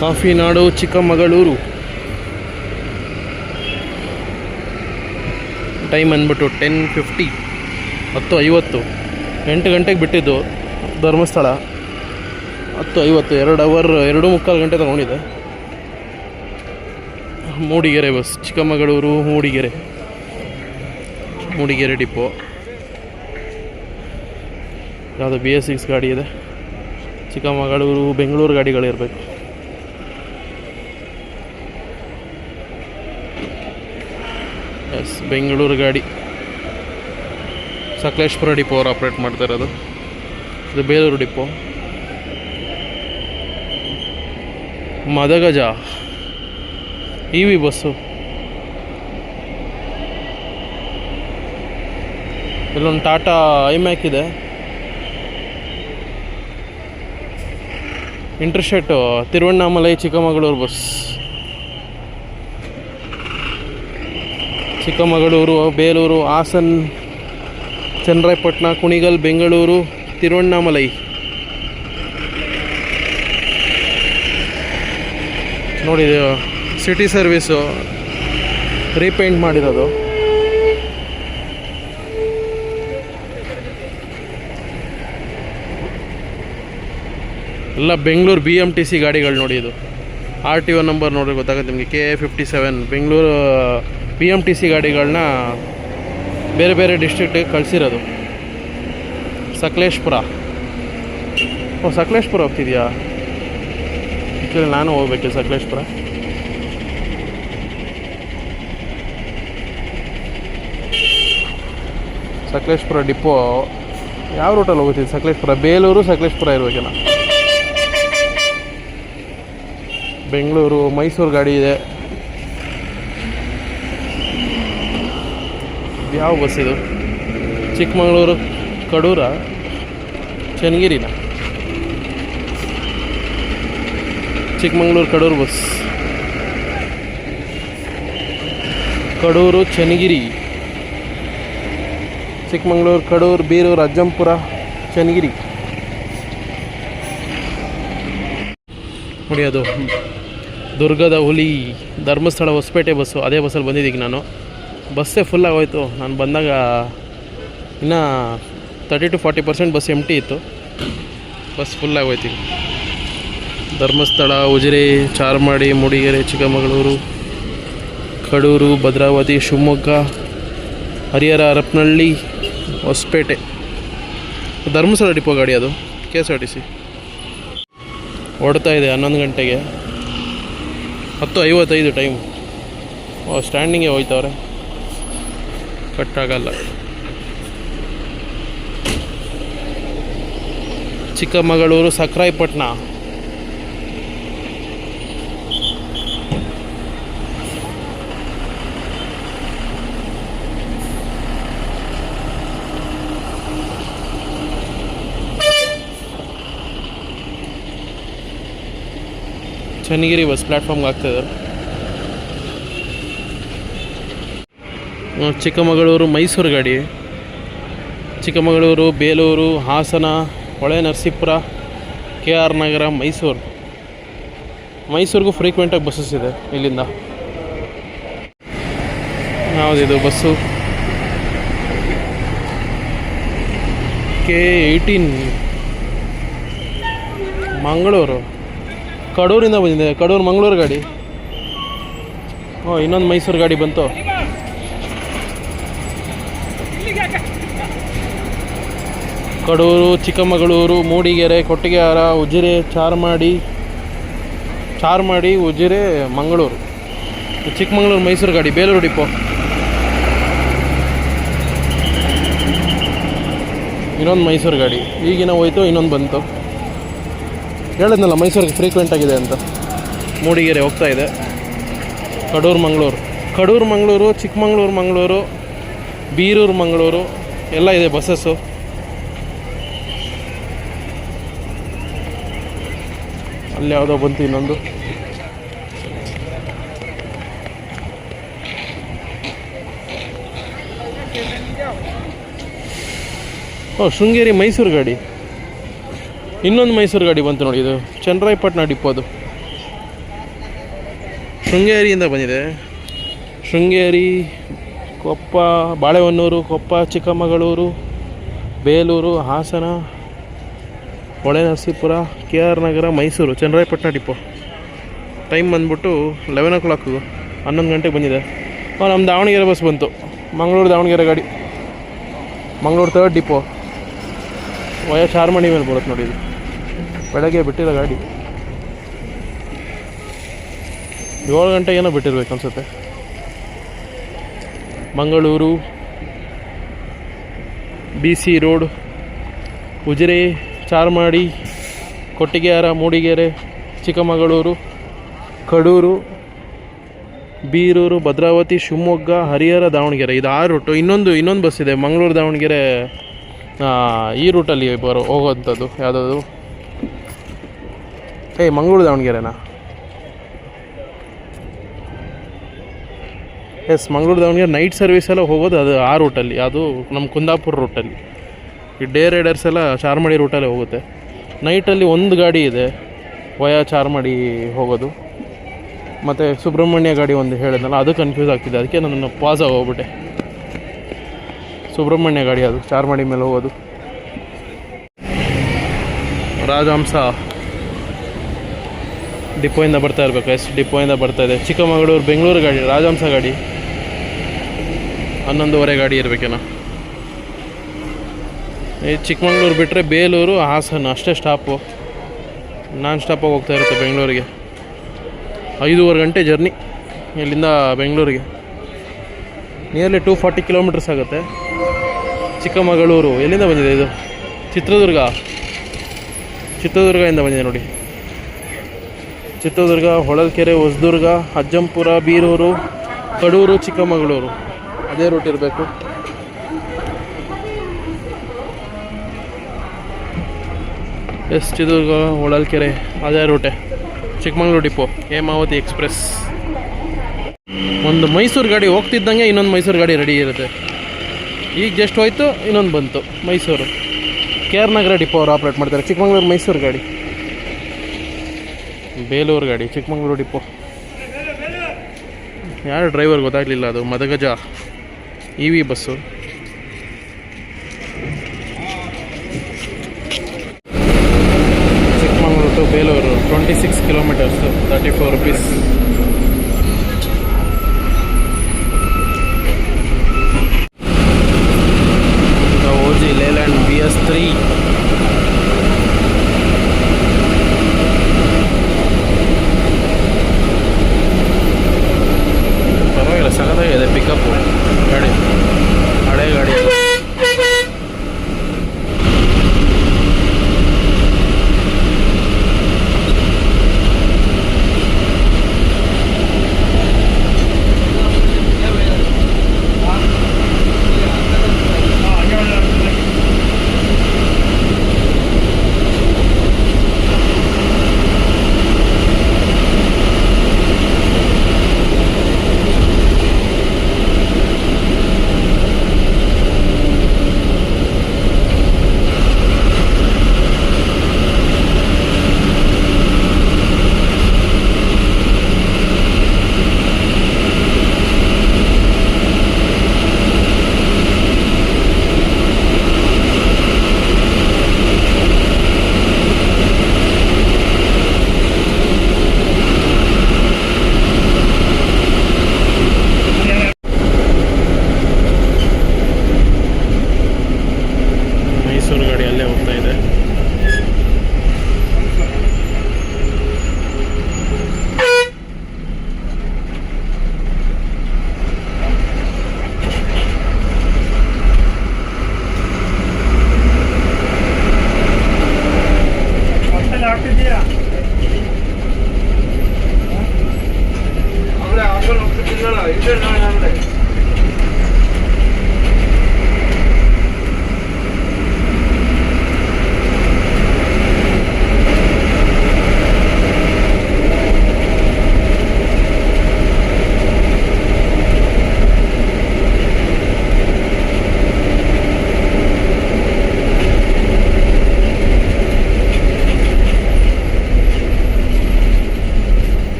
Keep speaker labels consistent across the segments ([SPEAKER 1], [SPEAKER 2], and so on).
[SPEAKER 1] Coffee ನಾಡು Chikkamagaluru. Time ಅಂದ್ಬಿಟ್ಟು ten fifty ಹತ್ತು ಐವತ್ತು. ಎಂಟು ಗಂಟೆಗೆ ಬಿಟ್ಟಿದ್ದು ಧರ್ಮಸ್ಥಳ. ಹತ್ತು ಐವತ್ತು, ಎರಡು ಅವರ್ ಎರಡು ಮುಕ್ಕಾಲು ಗಂಟೆ ತಗೊಂಡಿದೆ ಮೂಡಿಗೆರೆ ಬಸ್, ಚಿಕ್ಕಮಗಳೂರು, ಮೂಡಿಗೆರೆ. ಮೂಡಿಗೆರೆ ಡಿಪೋ. ಯಾವುದೋ ಬಿ ಎಸ್ ಸಿಕ್ಸ್ ಗಾಡಿ ಇದೆ. ಚಿಕ್ಕಮಗಳೂರು, ಬೆಂಗಳೂರು ಗಾಡಿಗಳಿರಬೇಕು. ಬೆಂಗಳೂರು ಗಾಡಿ ಸಕಲೇಶ್ಪುರ ಡಿಪೋ ಅವ್ರು ಆಪ್ರೇಟ್ ಮಾಡ್ತಾ ಇರೋದು. ಇದು Belur depot Madagaja E V bus ಇಲ್ಲೊಂದು ಟಾಟಾ ಐಮ್ಯಾಕ್ ಇದೆ. Interstate Tiruvannamalai Chikkamagaluru bus Chikkamagaluru, Belur, Hassan, Channarayapatna, Kunigal, Bengaluru, Tiruvannamalai. ನೋಡಿ ಸಿಟಿ ಸರ್ವಿಸು ರೀಪೇಂಟ್ ಮಾಡಿರೋದು. ಎಲ್ಲ Bengaluru B M T C ಗಾಡಿಗಳು ನೋಡಿ ಇದು. ಆರ್ ಟಿ ಒ ನಂಬರ್ ನೋಡಿದ್ರೆ ಗೊತ್ತಾಗುತ್ತೆ ನಿಮಗೆ. K A fifty seven Bengaluru B M T C ಗಾಡಿಗಳನ್ನ ಬೇರೆ ಬೇರೆ ಡಿಸ್ಟ್ರಿಕ್ಟಿಗೆ ಕಳಿಸಿರೋದು. ಸಕಲೇಶ್ಪುರ. ಓ, ಸಕಲೇಶ್ಪುರ ಹೋಗ್ತಿದ್ಯಾ? ಆ್ಯಕ್ಚುಲಿ ನಾನು ಹೋಗ್ಬೇಕು ಸಕಲೇಶ್ಪುರ. ಸಕಲೇಶ್ಪುರ ಡಿಪೋ. ಯಾವ ರೂಟಲ್ಲಿ ಹೋಗ್ತಿದ್ದೆ? ಸಕಲೇಶ್ಪುರ, ಬೇಲೂರು, ಸಕಲೇಶ್ಪುರ ಇರಬೇಕಲ್ಲ ಬೆಂಗಳೂರು, ಮೈಸೂರು ಗಾಡಿ ಇದೆ. ಯಾವ ಬಸ್ ಇದು? ಚಿಕ್ಕಮಗಳೂರು, ಕಡೂರ, ಚನ್ನಗಿರಿನ? ಚಿಕ್ಕಮಗಳೂರು, ಕಡೂರು ಬಸ್. ಕಡೂರು, ಚನ್ನಗಿರಿ. ಚಿಕ್ಕಮಗಳೂರು, ಕಡೂರು, ಬೀರೂರು, ಅಜ್ಜಂಪುರ, ಚನ್ನಗಿರಿ. ನೋಡಿ ಅದು. ದುರ್ಗದ ಹುಲಿ ಧರ್ಮಸ್ಥಳ ಹೊಸಪೇಟೆ ಬಸ್ಸು. ಅದೇ ಬಸ್ಸಲ್ಲಿ ಬಂದಿದ್ದೀಗ ನಾನು. ಬಸ್ಸೇ ಫುಲ್ ಆಗೋಯ್ತು. ನಾನು ಬಂದಾಗ ಇನ್ನು thirty to forty percent bus M T ಇತ್ತು. ಬಸ್ ಫುಲ್ ಆಗೋಯ್ತು ಧರ್ಮಸ್ಥಳ, ಉಜಿರೆ, ಚಾರ್ಮಾಡಿ, ಮೂಡಿಗೆರೆ, ಚಿಕ್ಕಮಗಳೂರು, ಕಡೂರು, ಭದ್ರಾವತಿ, ಶಿವಮೊಗ್ಗ, ಹರಿಹರ, ಹರಪನಹಳ್ಳಿ, ಹೊಸಪೇಟೆ. ಧರ್ಮಸ್ಥಳ ಡಿಪೋ ಗಾಡಿ ಅದು K S R T C ಹೊಡ್ತಾ ಇದೆ ಹನ್ನೊಂದು ಗಂಟೆಗೆ. ಹತ್ತು ಐವತ್ತೈದು ಟೈಮ್ ಸ್ಟ್ಯಾಂಡಿಂಗೆ ಹೋಯ್ತವ್ರೆ. ಕಟ್ಟಾಗಲ್ಲ. ಚಿಕ್ಕಮಗಳೂರು ಸಕ್ರಾಯಪಟ್ಟಣ. ಚನ್ನಗಿರಿ ಬಸ್ ಪ್ಲ್ಯಾಟ್ಫಾರ್ಮ್ಗೆ ಆಗ್ತಾಯಿದ್ದಾರೆ ಚಿಕ್ಕಮಗಳೂರು ಮೈಸೂರು ಗಾಡಿ. Chikkamagaluru, Belur, Hassan, Hole Narasipura, K R Nagar, Mysuru. ಮೈಸೂರಿಗೂ ಫ್ರೀಕ್ವೆಂಟಾಗಿ ಬಸ್ಸಸ್ ಇದೆ ಇಲ್ಲಿಂದ. ಯಾವುದಿದು ಬಸ್ಸು? K eighteen. ಮಂಗಳೂರು. ಕಡೂರಿಂದ ಬಂದಿದೆ. ಕಡೂರು ಮಂಗಳೂರು ಗಾಡಿ. ಓ, ಇನ್ನೊಂದು ಮೈಸೂರು ಗಾಡಿ ಬಂತು. ಕಡೂರು, ಚಿಕ್ಕಮಗಳೂರು, ಮೂಡಿಗೆರೆ, ಕೊಟ್ಟಿಗೆಹಾರ, ಉಜಿರೆ, ಚಾರ್ಮಾಡಿ ಚಾರ್ಮಾಡಿ, ಉಜಿರೆ, ಮಂಗಳೂರು. ಚಿಕ್ಕಮಗಳೂರು ಮೈಸೂರು ಗಾಡಿ, ಬೇಲೂರು ಡಿಪೋ. ಇನ್ನೊಂದು ಮೈಸೂರು ಗಾಡಿ, ಈಗಿನ ಹೋಯ್ತು, ಇನ್ನೊಂದು ಬಂತು. ಹೇಳಿದ್ನಲ್ಲ, ಮೈಸೂರಿಗೆ ಫ್ರೀಕ್ವೆಂಟ್ ಆಗಿದೆ ಅಂತ. ಮೂಡಿಗೆರೆ ಹೋಗ್ತಾ ಇದೆ. ಕಡೂರು, ಮಂಗಳೂರು. ಕಡೂರು, ಮಂಗಳೂರು, ಚಿಕ್ಕಮಗಳೂರು, ಮಂಗಳೂರು, ಬೀರೂರು, ಮಂಗಳೂರು, ಎಲ್ಲ ಇದೆ ಬಸ್ಸಸ್ಸು. ಅಲ್ಲಿ ಯಾವುದೋ ಬಂತು ಇನ್ನೊಂದು. ಓ, ಶೃಂಗೇರಿ ಮೈಸೂರು ಗಾಡಿ. ಇನ್ನೊಂದು ಮೈಸೂರು ಗಾಡಿ ಬಂತು ನೋಡಿ ಇದು. ಚಂದ್ರಾಯಪಟ್ಟಣ ಡಿಪೋ ಅದು. ಶೃಂಗೇರಿಯಿಂದ ಬಂದಿದೆ. Sringeri, Koppa, Balehonnur, Koppa, Chikkamagaluru, Belur, Hassan Holenarasipura K R Nagar, Mysuru, Channarayapatna depot. Time ಬಂದ್ಬಿಟ್ಟು ಲೆವೆನ್ ಓ ಕ್ಲಾಕು ಹನ್ನೊಂದು ಗಂಟೆಗೆ ಬಂದಿದೆ. ನಮ್ಮ ದಾವಣಗೆರೆ ಬಸ್ ಬಂತು. ಮಂಗಳೂರು ದಾವಣಗೆರೆ ಗಾಡಿ. Mangaluru third depot. Via Charmadi ಮೇಲೆ ಬರುತ್ತೆ ನೋಡಿ ಇದು. ಬೆಳಗ್ಗೆ ಬಿಟ್ಟಿರೋ ಗಾಡಿ. ಏಳು ಏನೋ ಬಿಟ್ಟಿರ್ಬೇಕು ಅನ್ಸುತ್ತೆ. Mangaluru B C road Ujire Charmadi, Kottigehara, Mudigere, Chikkamagaluru, Kadur, Birur, Bhadravati, Shivamogga, Harihara, Davanagere. ಇದು ಆ ರೂಟು ಇನ್ನೊಂದು ಇನ್ನೊಂದು ಬಸ್ ಇದೆ. ಮಂಗಳೂರು, ದಾವಣಗೆರೆ ಈ ರೂಟಲ್ಲಿ ಬರೋ, ಹೋಗೋವಂಥದ್ದು ಯಾವುದಾದ್ರು? ಏಯ್ Mangaluru, ದಾವಣಗೆರೆನಾ? Yes Mangaluru, Davanagere night service ಎಲ್ಲ ಹೋಗೋದು ಅದು ಆ ರೂಟಲ್ಲಿ ಅದು ನಮ್ಮ ಕುಂದಾಪುರ ರೂಟಲ್ಲಿ ಈ ಡೇ ರೈಡರ್ಸ್ ಎಲ್ಲ ಚಾರ್ಮಡಿ ರೂಟಲ್ಲಿ ಹೋಗುತ್ತೆ. ನೈಟಲ್ಲಿ ಒಂದು ಗಾಡಿ ಇದೆ ವಯಾ ಚಾರ್ಮಡಿ ಹೋಗೋದು. ಮತ್ತು ಸುಬ್ರಹ್ಮಣ್ಯ ಗಾಡಿ ಒಂದು ಹೇಳಿದ್ನಲ್ಲ, ಅದು ಕನ್ಫ್ಯೂಸ್ ಆಗ್ತಿದೆ. ಅದಕ್ಕೆ ನಾನು ಪಾಸ್ ಹೋಗ್ಬಿಟ್ಟೆ. ಸುಬ್ರಹ್ಮಣ್ಯ ಗಾಡಿ ಅದು, ಚಾರ್ಮಡಿ ಮೇಲೆ ಹೋಗೋದು. ರಾಜಹಂಸ ಡಿಪೋಯಿಂದ ಬರ್ತಾ ಇರಬೇಕು. ಎಸ್ ಡಿಪೋಯಿಂದ ಬರ್ತಾ ಇದೆ. ಚಿಕ್ಕಮಗಳೂರು ಬೆಂಗಳೂರು ಗಾಡಿ, ರಾಜಹಂಸ ಗಾಡಿ. ಹನ್ನೊಂದುವರೆ ಗಾಡಿ ಇರಬೇಕೇನೋ ಚಿಕ್ಕಮಗಳೂರು ಬಿಟ್ಟರೆ ಬೇಲೂರು, ಹಾಸನ, ಅಷ್ಟೇ ಸ್ಟಾಪು ನಾನ್ ಸ್ಟಾಪಾಗಿ ಹೋಗ್ತಾ ಇರುತ್ತೆ ಬೆಂಗಳೂರಿಗೆ. ಐದೂವರೆ ಗಂಟೆ ಜರ್ನಿ ಇಲ್ಲಿಂದ ಬೆಂಗಳೂರಿಗೆ. ನಿಯರ್ಲಿ ಟೂ ಫಾರ್ಟಿ ಕಿಲೋಮೀಟರ್ಸ್ ಆಗುತ್ತೆ. ಚಿಕ್ಕಮಗಳೂರು, ಎಲ್ಲಿಂದ ಬಂದಿದೆ ಇದು? ಚಿತ್ರದುರ್ಗ. ಚಿತ್ರದುರ್ಗದಿಂದ ಬಂದಿದೆ ನೋಡಿ. ಚಿತ್ರದುರ್ಗ, ಹೊಳಲ್ಕೆರೆ, ಹೊಸದುರ್ಗ, ಅಜ್ಜಂಪುರ, ಬೀರೂರು, ಕಡೂರು, ಚಿಕ್ಕಮಗಳೂರು. ಅದೇ ರೂಟ್ ಇರಬೇಕು. ಚಿತ್ರದುರ್ಗ ಹೊಳಲ್ಕೆರೆ ಅದೇ ರೂಟೆ ಚಿಕ್ಕಮಂಗ್ಳೂರು ಡಿಪೋ ಹೇಮಾವತಿ ಎಕ್ಸ್ಪ್ರೆಸ್ ಒಂದು ಮೈಸೂರು ಗಾಡಿ ಹೋಗ್ತಿದ್ದಂಗೆ ಇನ್ನೊಂದು ಮೈಸೂರು ಗಾಡಿ ರೆಡಿ ಇರುತ್ತೆ. ಈಗ ಜಸ್ಟ್ ಹೋಯ್ತು, ಇನ್ನೊಂದು ಬಂತು. Mysuru. K R Nagar depot ಅವ್ರು ಆಪ್ರೇಟ್ ಮಾಡ್ತಾರೆ. ಚಿಕ್ಕಮಂಗ್ಳೂರು ಮೈಸೂರು ಗಾಡಿ. ಬೇಲೂರು ಗಾಡಿ, ಚಿಕ್ಕಮಂಗ್ಳೂರು ಡಿಪೋ ಯಾರು ಡ್ರೈವರ್ ಗೊತ್ತಾಗಲಿಲ್ಲ ಅದು? Madagaja. E V bus Chikkamagaluru to Belur twenty six kilometres thirty four rupees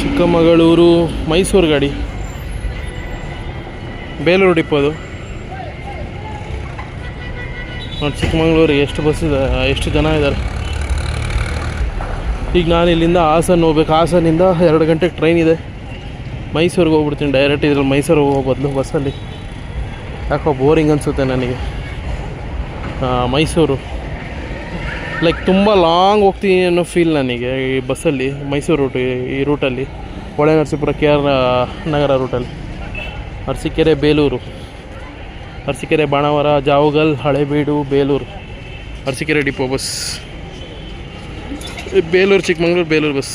[SPEAKER 1] Chikkamagaluru Mysuru ಗಾಡಿ. ಬೇಲೂರು ಡಿಪೋದು ನೋಡಿ ಚಿಕ್ಕಮಗಳೂರಿಗೆ ಎಷ್ಟು ಬಸ್ ಇದೆ, ಎಷ್ಟು ಜನ ಇದ್ದಾರೆ. ಈಗ ನಾನು ಇಲ್ಲಿಂದ ಹಾಸನ ಹೋಗ್ಬೇಕು. ಹಾಸನಿಂದ ಎರಡು ಗಂಟೆಗೆ ಟ್ರೈನ್ ಇದೆ. ಮೈಸೂರಿಗೆ ಹೋಗ್ಬಿಡ್ತೀನಿ ಡೈರೆಕ್ಟ್ ಇದ್ರಲ್ಲಿ ಮೈಸೂರಿಗೆ ಹೋಗೋ ಬದಲು ಬಸ್ಸಲ್ಲಿ. ಯಾಕೋ ಬೋರಿಂಗ್ ಅನಿಸುತ್ತೆ ನನಗೆ. ಮೈಸೂರು. ಲೈಕ್ ತುಂಬ ಲಾಂಗ್ ಹೋಗ್ತೀನಿ ಅನ್ನೋ ಫೀಲ್ ನನಗೆ ಈ ಬಸ್ಸಲ್ಲಿ ಮೈಸೂರು ರೂಟ್ ಈ ರೂಟಲ್ಲಿ Holenarasipur K R Nagar ರೂಟಲ್ಲಿ Arsikere, Belur. Arsikere, Banavara, Javagal, Halebidu, Belur. Arsikere depot bus Belur, Chikkamagaluru, Belur bus